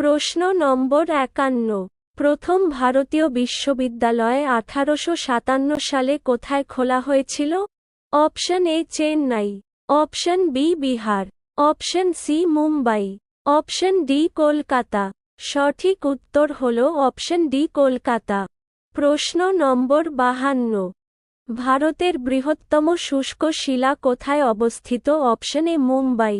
প্রশ্ন নম্বর একান্ন। প্রথম ভারতীয় বিশ্ববিদ্যালয় আঠারোশো সাতান্ন সালে কোথায় খোলা হয়েছিল? Option A Chennai, option B Bihar, option C Mumbai, option D Kolkata. সঠিক উত্তর হল অপশন ডি কলকাতা। প্রশ্ন নম্বর বাহান্ন। ভারতের বৃহত্তম শুষ্ক শিলা কোথায় অবস্থিত? Option A Mumbai,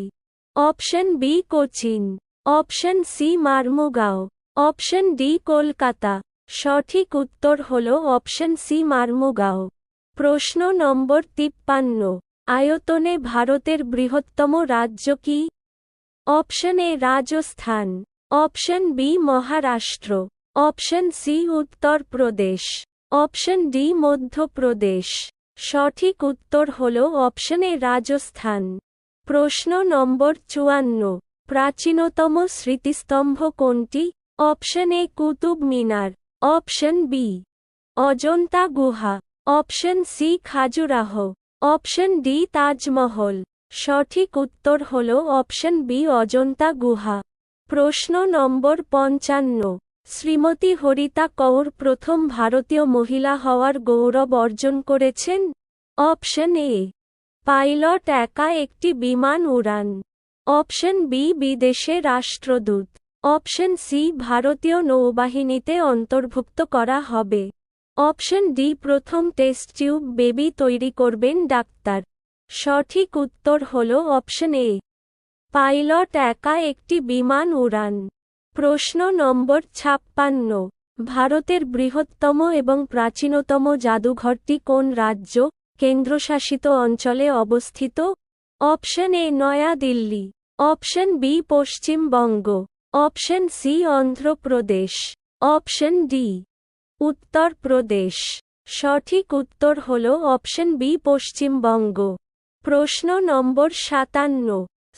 option B Cochin. Option C Marmugao option D Kolkata সঠিক উত্তর হল অপশন সি মারমুগাঁও প্রশ্ন নম্বর তিপ্পান্ন। আয়তনে ভারতের বৃহত্তম রাজ্য কি? Option A Rajasthan. Option B Maharashtra. Option C Uttar Pradesh option D Madhya Pradesh. সঠিক উত্তর হল অপশন এ রাজস্থান। প্রশ্ন নম্বর চুয়ান্ন। প্রাচীনতম স্মৃতিস্তম্ভ কোনটি? Option A Qutub Minar. Option B, Ajanta গুহা। Option C, Khajuraho. Option D, Taj Mahal. সঠিক উত্তর হল অপশন বি, অজন্তা গুহা। প্রশ্ন নম্বর পঞ্চান্ন, শ্রীমতী হরিতা কৌর প্রথম ভারতীয় মহিলা হওয়ার গৌরব অর্জন করেছেন? অপশন এ, পাইলট একা একটি বিমান উড়ান। অপশন বি, বিদেশে রাষ্ট্রদূত। অপশন সি, ভারতীয় নৌবাহিনীতে অন্তর্ভুক্ত করা হবে। অপশন ডি, প্রথম টেস্ট টিউব বেবি তৈরি করবেন ডাক্তার। সঠিক উত্তর হল অপশন এ। পাইলট একা একটি বিমান উড়ান। প্রশ্ন নম্বর ছাপ্পান্ন। ভারতের বৃহত্তম এবং প্রাচীনতম জাদুঘরটি কোন রাজ্য, কেন্দ্রশাসিত অঞ্চলে অবস্থিত? Option A, New Delhi. Option B Paschimbanga option C Andhra Pradesh option D Uttar Pradesh সঠিক উত্তর হল অপশন বি পশ্চিমবঙ্গ প্রশ্ন নম্বর সাতান্ন।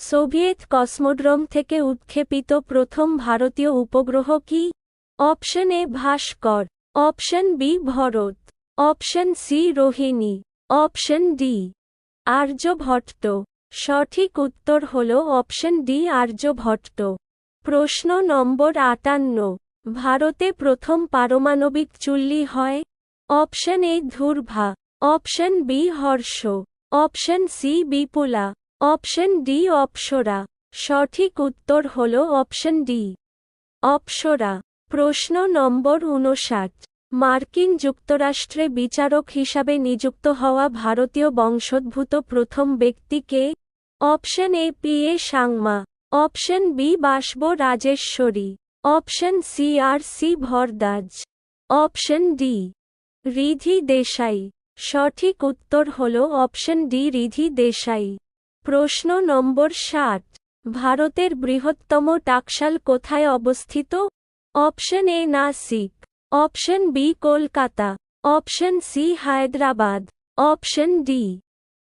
সোভিয়েত কসমোড্রোম থেকে উৎক্ষেপিত প্রথম ভারতীয় উপগ্রহ কি? Option A Bhaskara. Option B Bharat. Option C Rohini. Option D Aryabhata. সঠিক উত্তর হল অপশন ডি আর্যভট্ট প্রশ্ন নম্বর আটান্ন। ভারতে প্রথম পারমাণবিক চুল্লি হয়? Option A, Dhruva. Option B, Harsha. Option C, Vipula. Option D, Apsara. সঠিক উত্তর হল অপশন ডি, অপসরা। প্রশ্ন নম্বর উনষাট মার্কিন যুক্তরাষ্ট্রে বিচারক হিসাবে নিযুক্ত হওয়া ভারতীয় বংশোদ্ভূত প্রথম ব্যক্তিকে option A P A Sangma option B Basab Rajeshwari option C R C Bhardwaj option D Riddhi Desai সঠিক উত্তর হল অপশন ডি রিধি দেশাই প্রশ্ন নম্বর ষাট. ভারতের বৃহত্তম টাকশাল কোথায় অবস্থিত? Option A Nashik option B Kolkata option C Hyderabad option D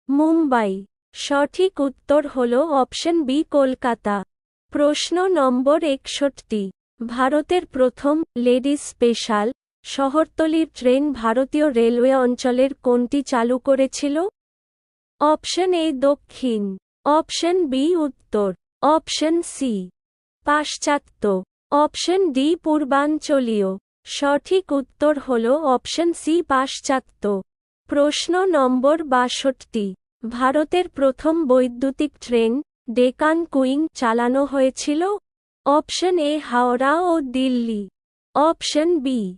Mumbai সঠিক উত্তর হল অপশন বি, কলকাতা। প্রশ্ন নম্বর একষট্টি। ভারতের প্রথম লেডিস স্পেশাল শহরতলির ট্রেন ভারতীয় রেলওয়ে অঞ্চলের কোনটি চালু করেছিল? অপশন এ, দক্ষিণ। অপশন বি, উত্তর। অপশন সি, পাশ্চাত্য। অপশন ডি, পূর্বাঞ্চলীয়। সঠিক উত্তর হল অপশন সি, পাশ্চাত্য। প্রশ্ন নম্বর বাষট্টি। ভারতের প্রথম বৈদ্যুতিক ট্রেন ডেকান কুইং চালানো হয়েছিল। অপশন এ হাওড়া ও দিল্লি। অপশন বি,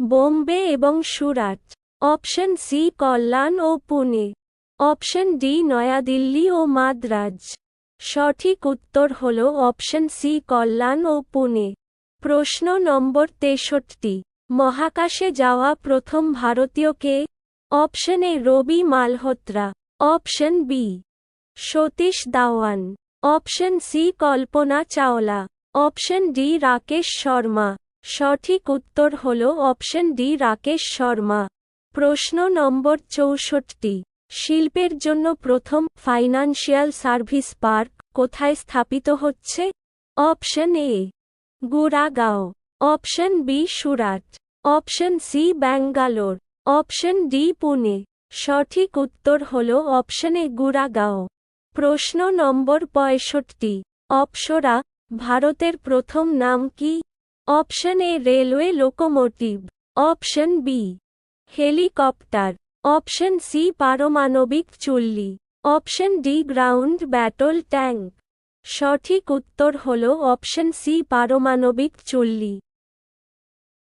বোম্বে এবং সুরাট। অপশন সি, কল্যাণ ও পুনে। অপশন ডি, নয়াদিল্লি ও মাদ্রাজ। সঠিক উত্তর হল অপশন সি, কল্যাণ ও পুনে। প্রশ্ন নম্বর তেষট্টি, মহাকাশে যাওয়া প্রথম ভারতীয় কে? Option A, Ravi Malhotra. Option B Satish Dhawan option C Kalpana Chawla option D Rakesh Sharma সঠিক উত্তর হল অপশন ডি রাকেশ শর্মা প্রশ্ন নম্বর চৌষট্টি। শিল্পের জন্য প্রথম ফাইন্যান্সিয়াল সার্ভিস পার্ক কোথায় স্থাপিত হচ্ছে? Option A Gurgaon. Option B Surat. Option C Bangalore. Option D Pune. সঠিক উত্তর হল অপশনে গুড়াগাঁও। প্রশ্ন নম্বর পঁয়ষট্টি। অপসরা, ভারতের প্রথম নাম কি? Option A railway locomotive. Option B, helicopter. Option C, পারমাণবিক চুল্লি। Option D, ground battle tank. সঠিক উত্তর হল অপশন সি, পারমাণবিক চুল্লি।